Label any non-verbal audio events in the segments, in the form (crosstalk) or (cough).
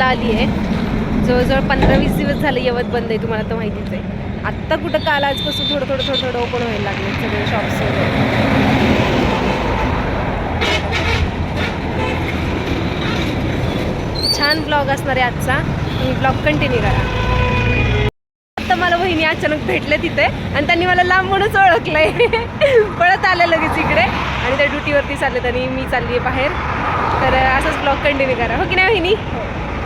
यवतला आली आहे. जवळजवळ पंधरा वीस दिवस झाले यवत बंद आहे तुम्हाला तर माहितीच आहे. आत्ता कुठं काल आजपासून थोडं थोडं थोडं थोडं ओपन व्हायला लागले सगळे शॉप्स वगैरे. छान ब्लॉग असणार आहे आजचा. तुम्ही ब्लॉग कंटिन्यू करा. आता मला बहिणी अचानक भेटले तिथे आणि त्यांनी मला लांबूनच ओळखलंय. (laughs) पळत आले लगेच इकडे. आणि त्या ड्युटीवरती चालले त्यांनी मी चालली आहे बाहेर. तर असंच ब्लॉग कंटिन्यू करा. हो की नाही बहिणी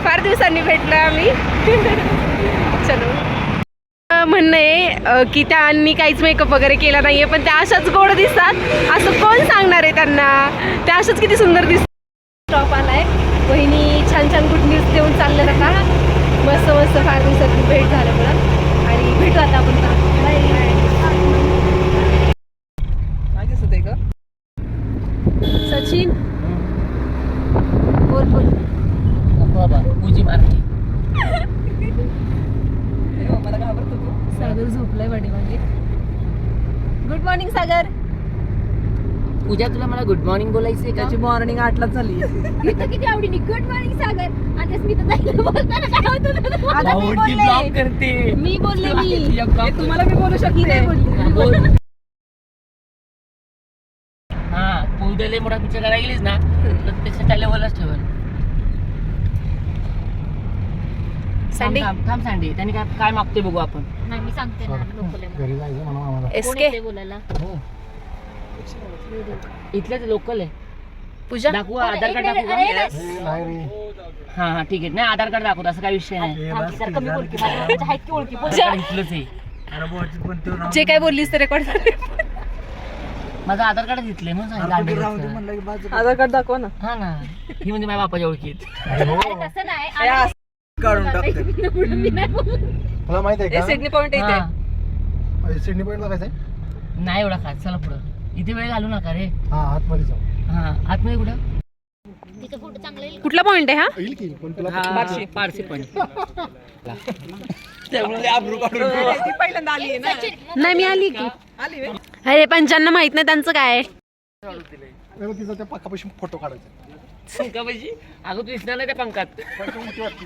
फार दिवसांनी भेटलो आम्ही. चलो. म्हणणं आहे की त्यांनी काहीच मेकअप वगैरे केला नाहीये पण त्या अशाच गोड दिसतात. असं कोण सांगणार आहे त्यांना? त्या अशाच किती सुंदर दिसतात. स्टॉप आलाय. वहिनी छान छान गुड न्यूज देऊन चाललं नका मस्त मस्त फार दिवसात भेट झाल्यामुळं आणि भेटू आता आपण दिसत आहे का? सचिन बोल बोल बाबा. पूजी मारली. तेव्हा मला घाबरतो तू. सागर झोपलाय वाटी मागे गुड मॉर्निंग सागर. पूजा तुला मला गुड मॉर्निंग बोलायचंय का? त्याची मॉर्निंग आठलाच झाली. (laughs) इथं किती आवडीने. Good morning Sagar. आणि मी तर ताईला बोलताना काय होतं आता मी भाऊंची ब्लॉग बोलले करते. मी बोलले मी. तुझ्या तुम्हाला मी बोलू ही शकते. नाही बोलली. हा, बोल. (laughs) हा पूजाला मोठा पिक्चर करायला गेलीस ना? तर त्याच्या त्या लेवलच ठेवल. सँडी थांब थांब सँडी त्याने काय काय मागतोय बघू आपण. नाही मी सांगते ना लोकल एस कोण के येते बोलायला? हो. इथलेच लोकल आहे. पूजा? दाखवू आधार कार्ड दाखवू. का? हा हा ठीक आहे. नाही आधार कार्ड दाखवतो असं काही विषय नाही. थांब की जरा कमी बोलकी माझ्या ओळखीच्या आहेत की ओळखी बोल आधार कार्ड इथलंच आहे. जे काय बोललीस ते रेकॉर्ड माझं आधार कार्ड इथले म्हणून सांगितलं. आधार कार्ड दाखव ना. हा ना. ही म्हणजे माझ्या बापाच्या ओळखीत. अरे तसं नाही. हे काढून टाकते. मला माहीत आहे का? सिडनी पॉइंट येते हा. सिडनी पॉईंट बघायचंय नाही एवढा खास चला पुढं. इथे वेळ घालू नका रे. हा आतमध्ये जाऊ. हा आतमध्ये कुठं? कुठला पॉइंट आहे हा? येईल की पण तुला हा पारशी. पारशी पण ती पहिल्यांदा आली आहे ना. नाही मी आली की? अरे पंचांना माहीत नाही त्यांचं काय. नाही, मग तिचा त्या पाकापाशी फोटो काढायचा. पंखापाशी? अगं तू दिसणार नाही त्या पंखात. वाटते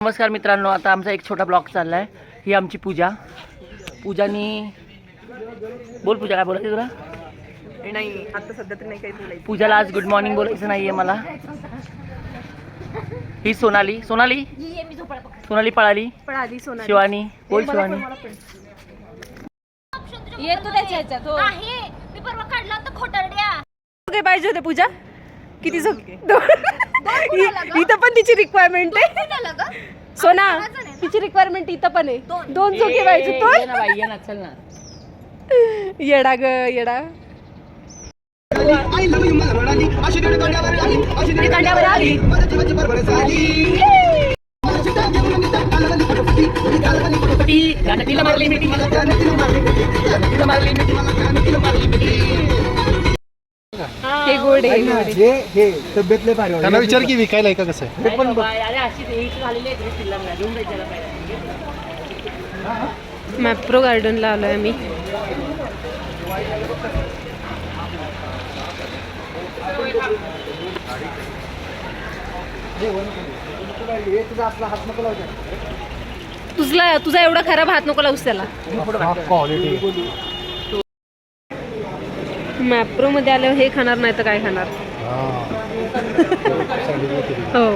नमस्कार मित्रांनो आता आमचा एक छोटा ब्लॉग चाललाय. ही आमची पूजा. पूजानी बोल पूजा काय बोलायचं तुला? नाही आता सध्या तरी नाही काही बोलायचं. पूजाला आज गुड मॉर्निंग बोलायचं नाहीये मला. ही सोनाली. सोनाली? सोनाली पळाली. सोना शिवानी. बोल शिवानी. येतो त्याच्या ह्याच्यात हो. आहे. मी परवा काढला होता खोटारड्या. काय पाहिजे होते पूजा? किती झोप इथं पण तिची रिक्वायरमेंट आहे. सोना तिची रिक्वायरमेंट इथं पण आहे. दोन. झोके पाहिजे ये तो येडा ग येडा. तिला मारली तिला मारली तिला मारली हे. गोड आहे गोड आहे. हे हे तब्येतले भारी त्यांना विचार की विकायला आहे का कसं आहे? नाही बाबा, अरे अशी इथं झालेली आहे घेऊन जायचं त्याला पहिला. मॅप्रो गार्डनला आलोय आम्ही. हे तुझा आपला हात नको लावू तुझला तुझा एवढा खराब हात नको लावूस त्याला. क्वालिटी मॅप्रो मध्ये आल्यावर हे खाणार नाही तर काय खाणार? हो.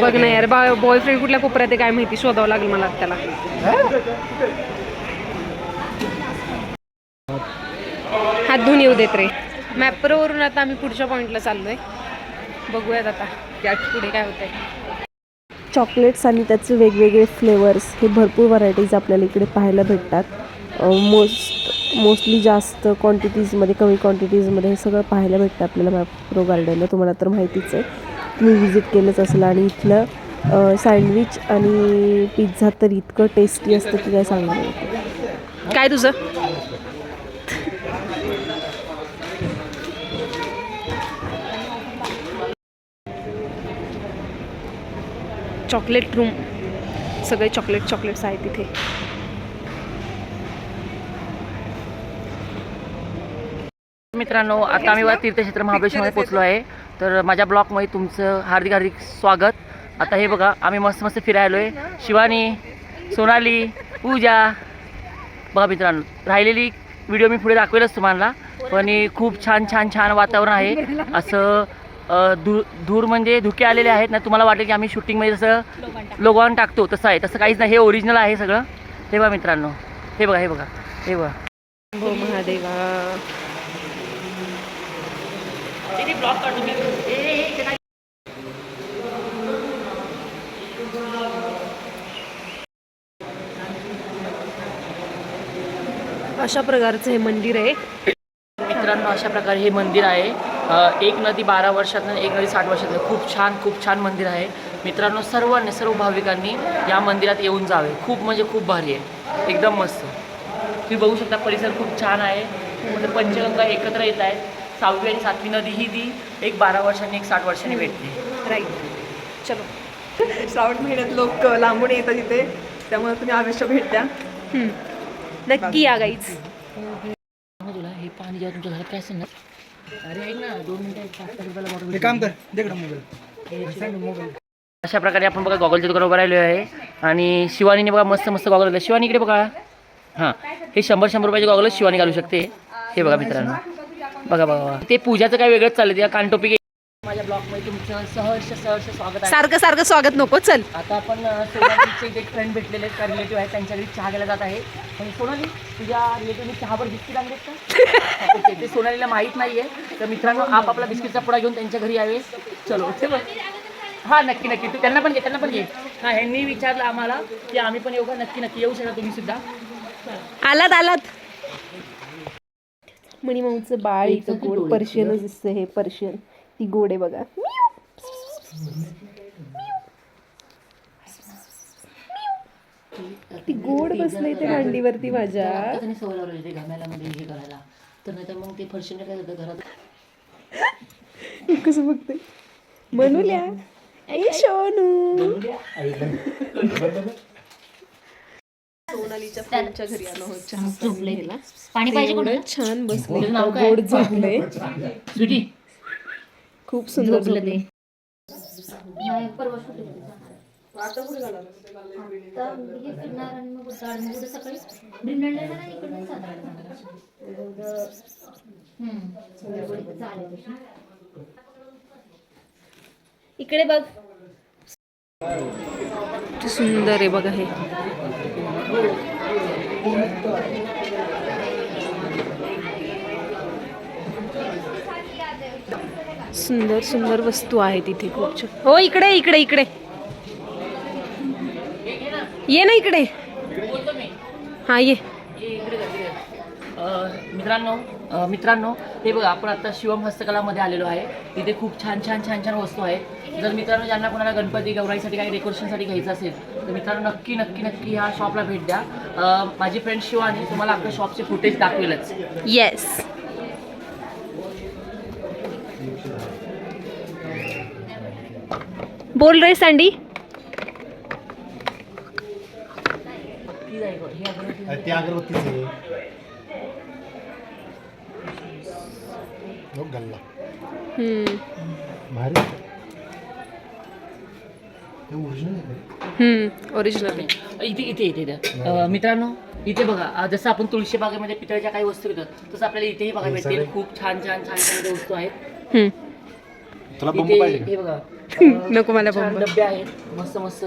बघ ना यार बॉयफ्रेंड कुठल्या कोपऱ्यात आहे काय माहिती? शोधावं लागेल मला त्याला. हात धुवून येऊ देत रे. मॅप्रोवरून आता आम्ही पुढच्या पॉईंटला चाललोय. बघूयात आता. कॅट पुढे काय होतंय. चॉकलेट्स आणि त्याचे वेगवेगळे फ्लेवर्स हे भरपूर व्हरायटीज आपल्याला इकडे पाहायला भेटतात. मोस्ट मोस्टली जास्त क्वांटिटीजमध्ये कमी क्वांटिटीजमध्ये हे सगळं पाहायला भेटतं आपल्याला मॅप्रो गार्डनला तुम्हाला तर माहितीच आहे. तुम्ही व्हिजिट केलंच असेल आणि इथलं सँडविच आणि पिझ्झा तर इतकं टेस्टी असतं की काय सांगणार. नाही. काय तुझं? Chocolate room. सगळे चॉकलेट चॉकलेट्स आहेत तिथे मित्रांनो आता आम्ही बघा तीर्थक्षेत्र महाबळेश्वरमध्ये पोहोचलो आहे. तर माझ्या ब्लॉगमध्ये तुमचं हार्दिक हार्दिक स्वागत. आता हे बघा आम्ही मस्त मस्त फिरायलो आहे शिवानी सोनाली पूजा. बघा मित्रांनो राहिलेली व्हिडिओ मी पुढे दाखवेलच तुम्हाला. पण हे खूप छान छान छान वातावरण आहे. असं अ, धूर म्हणजे धुके आलेले आहेत ना तुम्हाला वाटेल की आम्ही शूटिंगमध्ये जसं लोगॉन टाकतो. तसं आहे. तसं काहीच नाही हे ओरिजिनल आहे सगळं. हे बघा मित्रांनो. हे बघा हे बघा. हे बघा. हो महादेवा. अशा प्रकारचं हे मंदिर आहे. मित्रांनो अशा प्रकारे हे मंदिर आहे. एक नदी बारा वर्षातनं एक नदी साठ वर्षातनं. खूप छान खूप छान मंदिर आहे. मित्रांनो सर्वांनी सर्व भाविकांनी या मंदिरात येऊन जावे. खूप म्हणजे खूप भारी आहे. एकदम मस्त. तुम्ही बघू शकता परिसर खूप छान आहे. म्हणजे पंचगंगा एकत्र येत आहेत सहावी आणि सातवी नदी ही ती एक बारा वर्षांनी एक साठ वर्षांनी भेटते. राईट. चलो. श्रावण महिन्यात लोक लांबून येतात इथे. त्यामुळे तुम्ही अवश्य भेट द्या. नक्की या गाईच तुला हे पाणी जेव्हा तुमच्या घरात काय असेल ना अरे ना दोन मिनिटं काम कर मोबाईल. मोबाईल. अशा प्रकारे आपण बघा गॉगलच्या दुकान उभं राहिलो आहे. आणि शिवानीने बघा मस्त मस्त गॉगल घातले. शिवानी इकडे बघा. हां हे शंभर शंभर रुपयाचे गॉगल शिवानी घालू शकते. हे बघा मित्रांनो. बघा बघा ते पूजाचं काय वेगळंच चाललं त्या कानटोपी माझ्या ब्लॉगमध्ये तुमचं सहर्ष सहर्ष स्वागत आहे. सारखं सारखं स्वागत नको चल. आता आपण अ, सोनालीचे एक फ्रेंड भेटलेले आहेत रिलेटिव्ह आहेत त्यांच्या घरी चहा घ्यायला जात आहे. पण सोनाली तुझ्या रिलेटिव्हने चहावर बिस्किट आणलेत का? ओके (laughs) ते सोनालीला माहीत नाही आहे तर मित्रांनो आप आपला बिस्किटचा पुडा घेऊन त्यांच्या घरी यावे. चलो ते बघ. हां नक्की नक्की. तू त्यांना पण घे त्यांना पण घे. हां ह्यांनी विचारलं आम्हाला की आम्ही पण येऊ का? नक्की नक्की. येऊ शकता तुम्ही सुद्धा. आलात आलात. मणिमाऊचं बाळ इथं गोड पर्शियनच दिसतं हे पर्शियन. ती गोड आहे बघा ती गोड बसलंय ते मांडीवरती माझ्या. सवय हे करायला. तर नाही तर मग ते फरशीने काय होतं घरात? कसं बघते? म्हणूल्या ए सोनू सोनालीच्या फ्रेंडच्या घरी आलो आहोत. चहा. पाणी पाहिजे छान बसले? गोड झोपले. खूप सुंदर झोपलं ते. नाही, परवा shooting होतं. आता हे फिरणार आणि मग गाडी मग उद्या सकाळी ड्रीमलँडला जाणार, इकडनं साताऱ्याला जाणार. उद्या- हम्म, संध्याकाळी तर चालेल तशी. इकडे बघ किती सुंदर आहे बघा हे सुंदर सुंदर वस्तू आहेत इथे खूप छान. हो इकडे इकडे इकडे. ये ना इकडे. हा ये. मित्रांनो मित्रांनो हे बघा आपण आता शिवम हस्तकलामध्ये आलेलो आहे. इथे खूप छान छान छान छान वस्तू आहेत. जर मित्रांनो ज्यांना कोणाला गणपती गौराईसाठी काही डेकोरेशनसाठी घ्यायचं असेल तर मित्रांनो नक्की नक्की नक्की ह्या शॉपला भेट द्या. माझी फ्रेंड शिवानी तुम्हाला आपल्या शॉपचे फुटेज दाखवेलच. येस बोल रे सँडी ओरिजिनल इथे इथे इथे इथे. अ, मित्रांनो इथे बघा. जसं आपण तुळशी बागेमध्ये पितळच्या काही वस्तू घेतो तसं आपल्याला इथेही बघायला भेटतील. खूप छान छान छान छान वस्तू आहेत. हम्म. तुला बंब इथे पाहिजे हे बघा (laughs) नको मला छान बंब. डबे आहेत मस्त मस्त.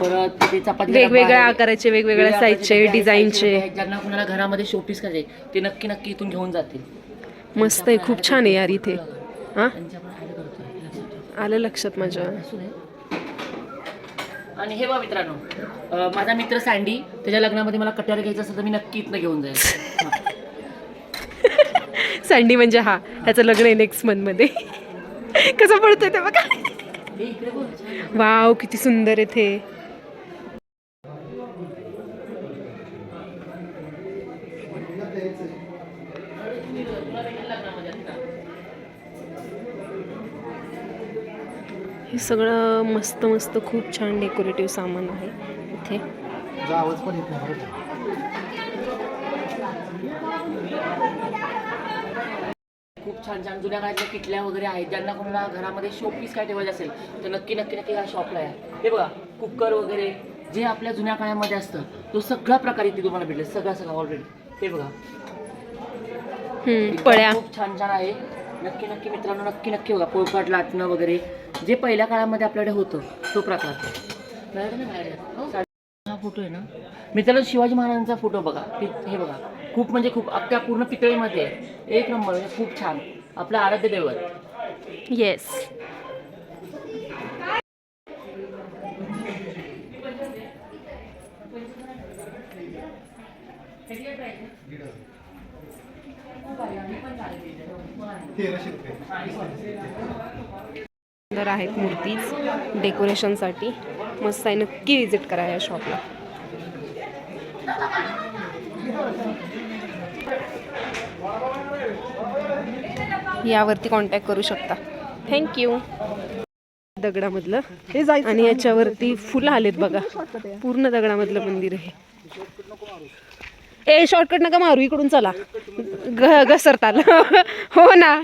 परत तिथे चपाती वेगवेगळ्या आकाराचे वेगवेगळ्या साईजचे डिझाईनचे. ज्यांना कुणाला घरामध्ये शोपीस करायचे ते नक्की नक्की इथून घेऊन जातील. मस्त आहे खूप छान आहे यार इथे. हा? त्यांच्या पण add करतोय, लक्षात ठेव. आलं लक्षात माझ्या. असू दे. आणि हे बघा मित्रांनो अं, माझा मित्र सँडी त्याच्या लग्नामध्ये मला कट्यार घ्यायचं असेल तर मी नक्की इथनं घेऊन जाईल. हा. (laughs) सँडी म्हणजे हा ह्याचं लग्न आहे नेक्स्ट मंथमध्ये. कसं पडतोय ते बघा. वाव किती सुंदर आहे ते. हे सगळं मस्त मस्त खूप छान डेकोरेटिव्ह सामान आहे इथे जा आवाज पण येत नाही बरोबर खूप छान छान जुन्या काळातल्या किटल्या वगैरे आहेत ज्यांना कोणाला घरामध्ये शोपीस काय ठेवायचं असेल तर नक्की नक्की नक्की ह्या शॉपला आहे हे बघा कुकर वगैरे जे आपल्या जुन्या काळामध्ये असतं तो सगळा प्रकार इथे तुम्हाला भेटेल सगळा सगळा ऑलरेडी हे बघा. पळ्या. खूप छान छान आहे. नक्की नक्की मित्रांनो नक्की नक्की बघा पोळपाट लाटणं वगैरे जे पहिल्या काळामध्ये आपल्याकडे होतं तो प्रकार. माझ्याकडे. हा फोटो आहे ना? मित्रांनो शिवाजी महाराजांचा फोटो बघा. हे बघा खूप म्हणजे खूप अख्ख्या पूर्ण पितळीमध्ये आहे. एक नंबर म्हणजे खूप छान. आपलं आराध्य दैवत. येस सुंदर आहेत मूर्तीज डेकोरेशनसाठी. मस्त आहे. नक्की विजिट करा या शॉपला यावरती कॉन्टॅक्ट करू शकता. थँक्यू दगडामधलं. हे जायचं. आणि याच्यावरती फुलं आलेत बघा. पूर्ण दगडामधलं मंदिर आहे. ए शॉर्टकट नका मारू. इकडून चला. ग घसरताल. (laughs) हो ना.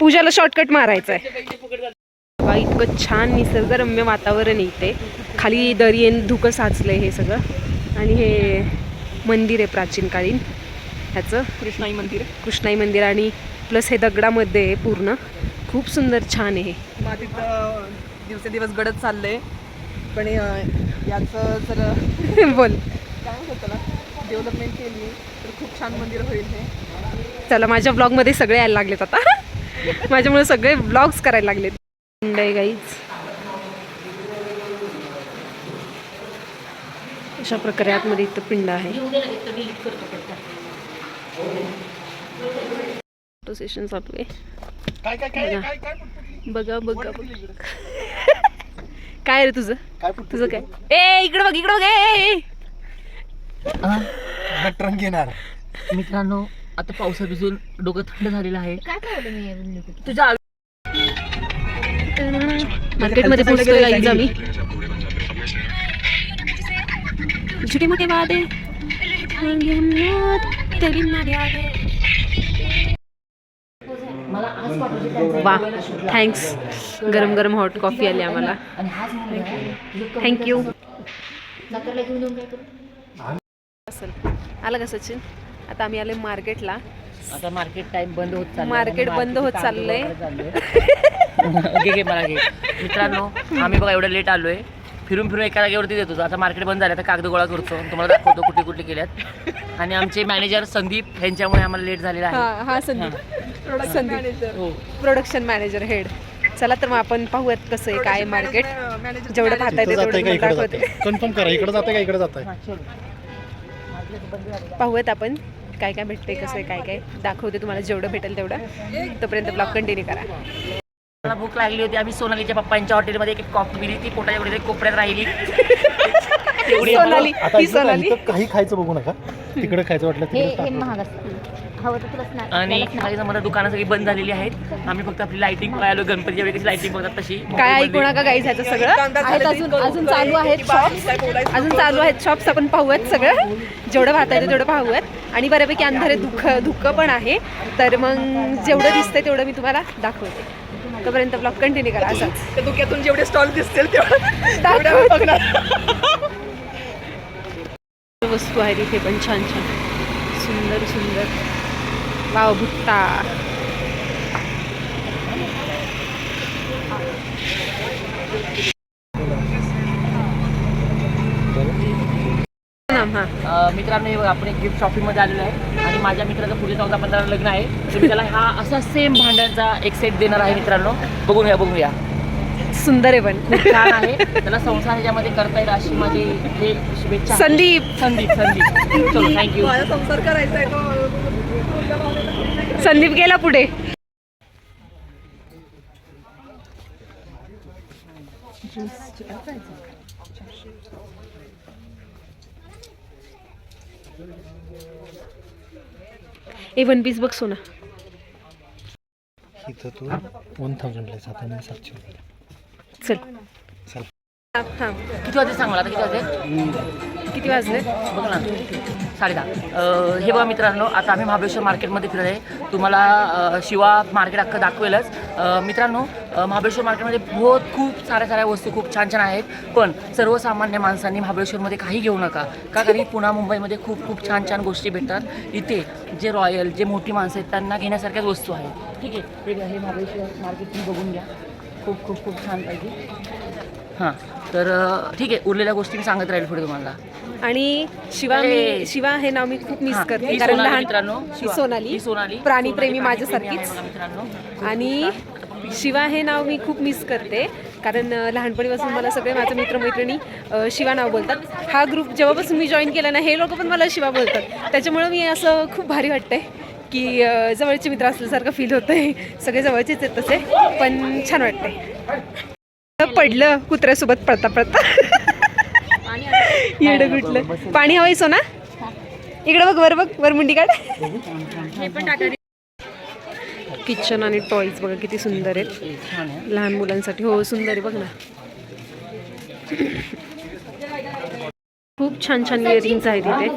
पूजाला शॉर्टकट मारायचं आहे बा इतकं छान निसर्गरम्य वातावरण आहे इथे. खाली दर्येन धुकं साचलंय हे सगळं. आणि हे मंदिर आहे प्राचीन कालीन ह्याचं. कृष्णाई मंदिर. कृष्णाई मंदिर आणि प्लस हे दगडामध्ये आहे पूर्ण. खूप सुंदर छान आहे हे. मग तिथं दिवसेंदिवस गडत चाललंय. पण याचं जर (laughs) बोल. काय म्हणतात त्याला? डेव्हलपमेंट केली तर खूप छान मंदिर होईल हे. चला माझ्या ब्लॉगमध्ये सगळे यायला लागलेत आता. (laughs) माझ्यामुळे सगळे ब्लॉग्स करायला लागलेत. मंडई गाईज अशा प्रकारे आतमध्ये इथं पिंड आहे. फोटो सेशन चालू आहे काय काय काय काय काय पुटपुटली? बघा बघा बघा. (laughs) काय रे तुझं? तुझं काय? ए इकडे बघ इकडे बघ ए, घेणार मित्रांनो आता पावसा भिजून डोकं थंड झालेलं आहे. आहे तुझ्या मार्केटमध्ये पोहोचतोय गाईज आम्ही. छोटे मोठे वादे. लोग तेरी वा. थँक्स गरम गरम हॉट कॉफी आली आम्हाला. थँक्यू असेल आलं का सचिन? आता आम्ही आले मार्केटला. आता मार्केट टाइम बंद होत चाललंय. मार्केट बंद होत चाललंय. (laughs) (laughs) मित्रांनो आम्ही बघा एवढं लेट आलोय. फिरून फिरून एका जागेवरती देतो. आता मार्केट बंद झालं तर कागद गोळा करतो. तुम्हाला दाखवतो कुठे कुठे केल्यात. आणि आमचे मॅनेजर संदीप यांच्यामुळे आम्हाला लेट झालेला हा आहे हा. संदीप प्रोडक्शन मॅनेजर हो. प्रोडक्शन मॅनेजर हेड चला तर मग आपण पाहूयात कसं आहे काय मार्केट जेवढं पाहता येते तेवढं तुम्हाला दाखवते. कन्फर्म करा इकडे जाते का इकडे जाते पाहूयात आपण काय काय भेटते कसं आहे काय काय. दाखवते तुम्हाला जेवढं भेटेल तेवढं. तोपर्यंत ब्लॉग कंटिन्यू करा. मला भूक लागली होती. आम्ही सोनालीच्या पप्पांच्या हॉटेलमध्ये एक कॉफी पिली. ती पोटाच्या कुठे कोपऱ्यात राहिली. तेवढी सोनाली. आता ही इथं काय- सोनाली. इथं काही खायचं बघू नका. तिकडे खायचं वाटलं हे तिकडे हे टाका. महाग असतं. हवं तर तुला snack- आणि जमाना दुकानं सगळी बंद झालेली आहेत. आम्ही फक्त आपली लाइटिंग पाहिलो गणपतीच्या वेळी कशी लाइटिंग बघतात तशी. काय ऐकू नका काही ह्याचं सगळं. आहेत अजून अजून चालू आहेत शॉप्स अजून चालू आहेत शॉप्स आपण पाहूयात सगळं. जेवढं पाहता येतं तेवढं पाहूयात. आणि बऱ्यापैकी अंधारे दुःख धुकं पण आहे. तर मग जेवढं दिसतंय तेवढं मी तुम्हाला दाखवते. तोपर्यंत ब्लॉग कंटिन्यू करा. असाच. त्या धुक्यातून जेवढे स्टॉल दिसतील तेवढं दाखवते. बघणार (laughs) वस्तू आहेत इथे पण छान छान. सुंदर सुंदर. वाव भुट्टा नाम हा अं, मित्रांनो हे बघा आपण एक गिफ्ट शॉपिंगमध्ये आलेलो आहे. आणि माझ्या मित्राचं पुढे चौदा पंधरा लग्न आहे. तर मी त्याला हा असा सेम भांड्यांचा एक सेट देणार आहे मित्रांनो. बघून घ्या बघून घ्या. सुंदर आहे पण. खूप छान आहे. त्याला संसार ह्याच्यामध्ये करता येईल अशी माझी हे शुभेच्छा. संदीप. संदीप संदीप. चलो थँक्यू संसार करायचा आहे तो. संदीप गेला पुढे. ए वन पीस बघ सोना. इथं तू वन थाउजंडला जाता नाही सातशे रुपये. चल. चल. थांब किती वाजते सांग मला आता किती वाजते किती वाजले? बघ ना. साडे दहा हे बघा मित्रांनो आता आम्ही महाबळेश्वर मार्केटमध्ये फिरत आहे. तुम्हाला शिवा मार्केट अख्खं दाखवेलच. मित्रांनो महाबळेश्वर मार्केटमध्ये बहुत खूप साऱ्या साऱ्या वस्तू खूप छान छान आहेत पण सर्वसामान्य माणसांनी महाबळेश्वरमध्ये काही घेऊ नका. का? कारण पुणा मुंबईमध्ये खूप खूप छान छान गोष्टी भेटतात. इथे जे रॉयल जे मोठी माणसं आहेत त्यांना घेण्यासारख्याच वस्तू आहेत. ठीक आहे? हे घ्या, हे महाबळेश्वर मार्केट तुम्ही बघून घ्या. खूप खूप खूप छान पाहिजे हां तर ठीक आहे उरलेल्या गोष्टी मी सांगत राहील पुढे तुम्हाला. आणि शिवा मी. शिवा हे नाव मी खूप मिस करते कारण लहान मित्रांनो. सोनाली. सोनाली. प्राणीप्रेमी माझ्यासारखीच. मित्रांनो. आणि शिवा हे नाव मी खूप मिस करते. कारण लहानपणीपासून मला सगळे माझे मित्रमैत्रिणी शिवा नाव बोलतात. हा ग्रुप जेव्हापासून मी जॉईन केला ना हे लोक पण मला शिवा बोलतात. त्याच्यामुळं मी असं खूप भारी वाटतंय की जवळचे मित्र असल्यासारखं फील होतंय. सगळे जवळचेच आहेत तसे पण छान वाटतंय. पडलं कुत्र्यासोबत पळता पळता. येडं कुठलं? पाणी हवंय सोना? इकडं बघ वर बघ वर मुंडी काढ. किचन आणि टॉईज बघा किती सुंदर आहेत. लहान मुलांसाठी. हो सुंदर आहे बघ ना. खूप छान छान इयरिंग्स आहेत इथे.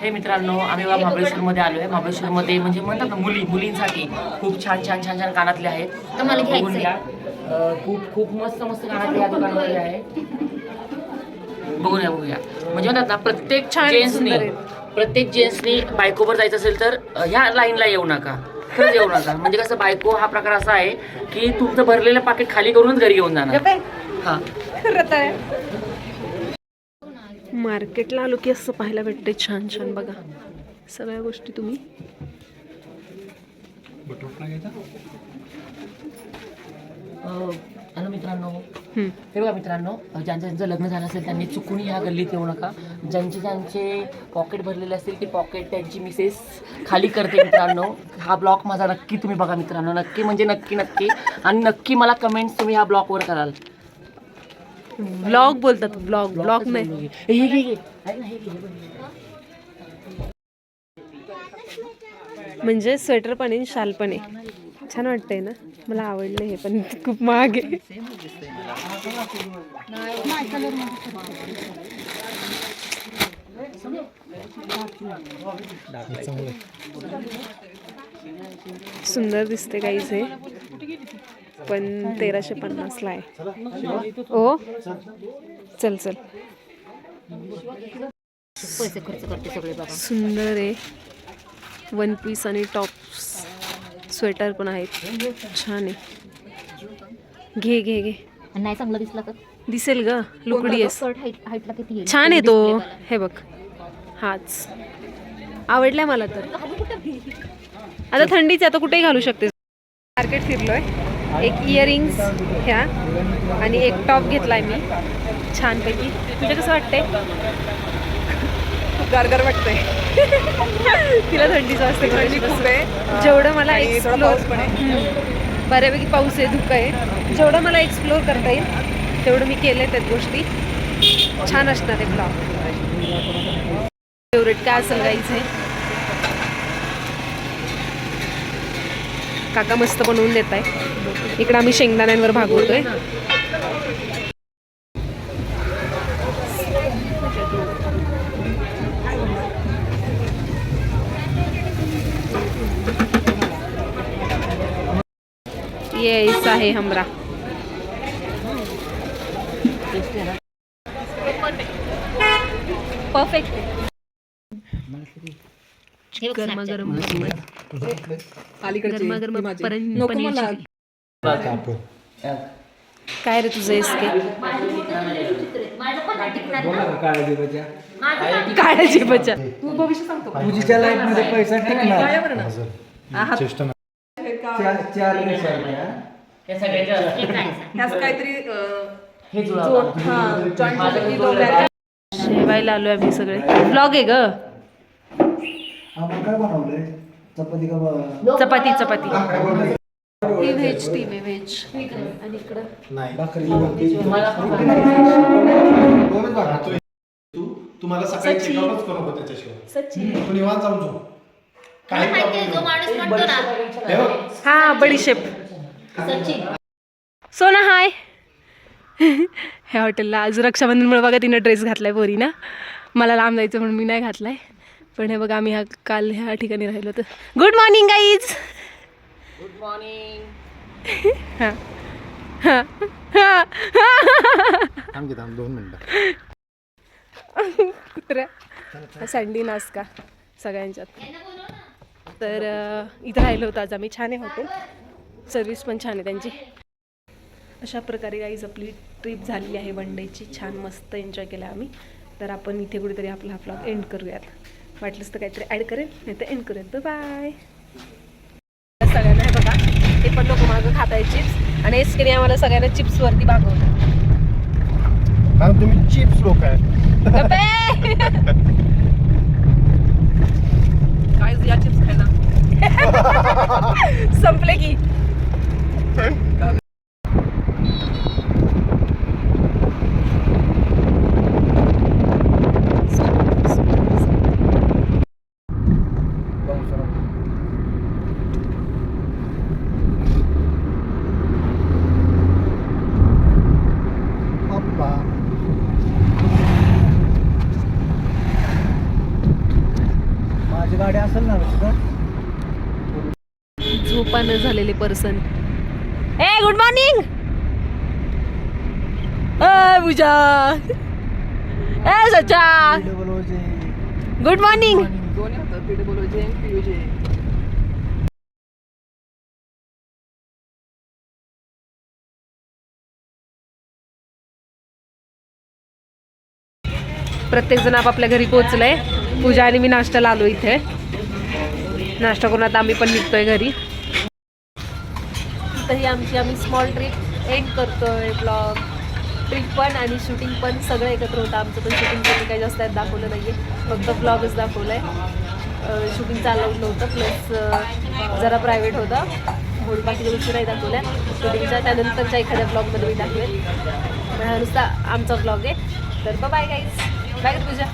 हे मित्रांनो आम्ही बघा महाबळेश्वरमध्ये आलो आहे महाबळेश्वरमध्ये म्हणजे म्हणतात ना मुली मुलींसाठी खूप छान छान छान छान कानातले आहेत. खूप खूप मस्त मस्त कानातले या दुकानामध्ये आहे बघून या बघूया. म्हणजे म्हणतात ना प्रत्येक आहेत. प्रत्येक जेंट्सनी बायकोवर जायचं असेल तर ह्या लाईनला येऊ नका. खरंच येऊ नका. म्हणजे कसं बायको हा प्रकार असा आहे की तुमचं भरलेलं पाकिट खाली करूनच घरी घेऊन जाणार. हां. मार्केटला आलो की असं पाहायला भेटते छान छान. बघा सगळ्या गोष्टी तुम्ही. हॅलो मित्रांनो. हे बघा मित्रांनो ज्यांचं ज्यांचं लग्न झालं असेल त्यांनी चुकून ह्या गल्लीत येऊ नका. ज्यांचे ज्यांचे पॉकेट भरलेले असतील ती पॉकेट त्यांची मिसेस खाली करते मित्रांनो. हा ब्लॉग माझा नक्की तुम्ही बघा मित्रांनो. नक्की म्हणजे नक्की नक्की. आणि नक्की मला कमेंट्स तुम्ही ह्या ब्लॉगवर कराल. ब्लॉग बोलतात ब्लॉग ब्लॉग नाही. म्हणजे स्वेटर पण आहे शाल पण आहे. छान वाटतंय ना? मला आवडलं हे पण खूप महाग आहे सुंदर दिसते काहीच हे. पण तेराशे पन्नासला आहे. ओ? चल चल. सुंदर आहे वन पीस आणि टॉप्स स्वेटर पण आहेत. छान आहे. घे घे घे. नाही चांगलं दिसलं तर? दिसेल ग लुकडी आहे? छान आहे तो. हे बघ. हाच. आवडलाय मला तर. आता थंडीच आता कुठेही घालू शकते मार्केट फिरलोय. एक इयरिंग्स ह्या आणि एक टॉप घेतलाय मी. छानपैकी. तुझं कसं वाटतंय? गारगार वाटतंय. तिला थंडीच वाजते थंडी खूप. आहे. जेवढं मला थोडा एक्सप्लोर पण आहे. बऱ्यापैकी पाऊस आहे धुकं आहे. जेवढं मला एक्सप्लोर करता येईल तेवढं मी केलं त्यात गोष्टी. छान असणार आहे ब्लॉग फेवरेट काय असेल गाईच आहे काका मस्त बनवून देत आहे इकडं आम्ही शेंगदाण्यांवर भागवतोय. पनीरची. मला. कापूर काय रे तुझं काळ्याची बचा तू भविष्य सांगतो? पूजेच्या लाईफमध्ये पैसा टिकणार. चार चार या. या सगळ्याच्या हे काय सांग? ह्याच काहीतरी अं, हे जुळा जोड हा जॉईंट झालं की दोघांना जेवायला आलोय आम्ही सगळे. ब्लॉग आहे ग. आपण काय बनवलंय? चपाती का ब- चपाती? ही व्हेज टीम आहे व्हेज आणि इकडं. दोनच तू तुम्हाला सकाळी चेकआउटच करू नको त्याच्याशिवाय. तू निवांत जाऊन झोप. मला माहिती आहे, जो माणूस म्हणतो ना हे बघ. हा बडीशेप. सचिन. सोना हाय. ह्या हॉटेलला आज रक्षाबंधनमुळे बघा तिनं ड्रेस घातलाय पोरी ना मला लांब जायचं म्हणून मी नाही घातलाय. पण हे बघा आम्ही ह्या काल ह्या ठिकाणी राहिलो होतो. Good morning guys good morning की दोन मिनिटं. कुत्र्या सँडी नास्का सगळ्यांच्यात. तर इथं राहिलो होतो आज आम्ही. छान आहे हॉटेल. सर्विस पण छान आहे त्यांची. अशा प्रकारे गाईज आपली ट्रिप झालेली आहे वन डेची छान मस्त एन्जॉय केला आम्ही. तर आपण इथे कुठेतरी आपला हा ब्लॉग एंड करूयात. वाटलंच तर काहीतरी ॲड करेल नाही तर एंड करूयात. बाय सगळ्यांना हे बघा ते पण लोक मागं खात आहे चिप्स आणि एसकेने आम्हाला सगळ्यांना चिप्सवरती भागवलं कारण तुम्ही चिप्स लोक आहे! काय (laughs) या चिप्स खायला. (laughs) संपले की. पप्पा माझी गाडी असेल ना झोपानं झालेले पर्सन. ए गुड मॉर्निंग ए पूजा. ए सचा गुड मॉर्निंग प्रत्येक जण आपापल्या घरी पोहोचलंय. पूजा आणि मी नाश्त्याला आलो इथे. नाश्ता करून आता आम्ही पण निघतोय घरी. तरी आमची आम्ही स्मॉल ट्रिप एंड करतोय ब्लॉग ट्रिप पण आणि शूटिंग पण सगळं एकत्र होतं. आमचं पण शूटिंग पण काही जास्त दाखवलं नाही आहे फक्त ब्लॉगच दाखवलं आहे शूटिंग चालवलं नव्हतं प्लस जरा प्रायव्हेट होतं. म्हणून बाकीच्या गोष्टी नाही दाखवल्या. शूटिंगच्या त्यानंतरच्या एखाद्या ब्लॉगमध्ये मी दाखवेल हा नुसता आमचा ब्लॉग आहे. तर बाय गाईज बाय पूजा.